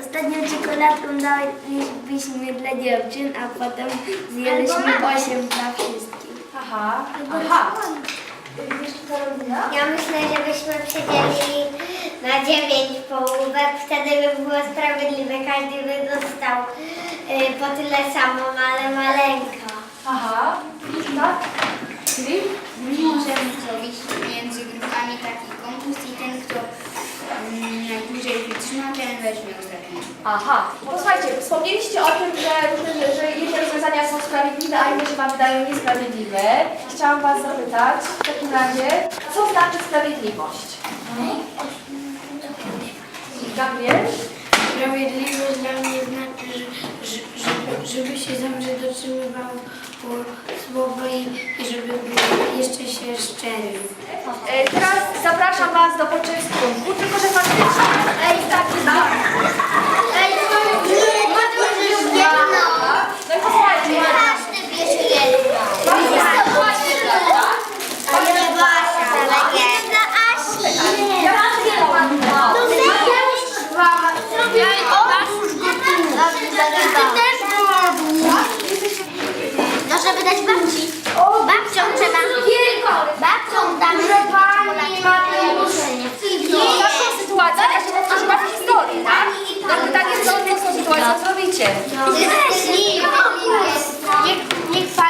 Ostatnią czekoladką daliśmy dla dziewczyn, a potem zjadliśmy osiem dla wszystkich. Aha, aha. Jeszcze Karolina? Ja myślę, żebyśmy przedzielili na dziewięć połówek, wtedy by było sprawiedliwe, każdy by dostał y, po tyle samo, ale maleńko. Aha, tak? Filip? Możemy zrobić między grupami taki konkurs i ten, kto ten weźmie ostatni. Aha, posłuchajcie, wspomnieliście o tym, że, różne, że jedne rozwiązania są sprawiedliwe, a inne się Wam wydają niesprawiedliwe. Chciałam Was zapytać w takim razie, co znaczy sprawiedliwość? Gabriel? Sprawiedliwość dla mnie znaczy, że, że, żeby, żeby się zawsze dotrzymywało słowa i, i żeby jeszcze się szczerym. E, Teraz zapraszam Was do poczynku, tylko że faktycznie... Ej, tak, tak. Ej, No i posłuchajcie, Każdy bierze jedno. A ja Basia, ale nie. Dla Asi. ja mam dwie ładne. To Ty też No żeby dać babci. Babcią trzeba. Babcią damy. Taką sytuację, ja się powtórzyła w historii, tak? No pytanie, co w tą sytuacją zrobicie? Niech, niech pani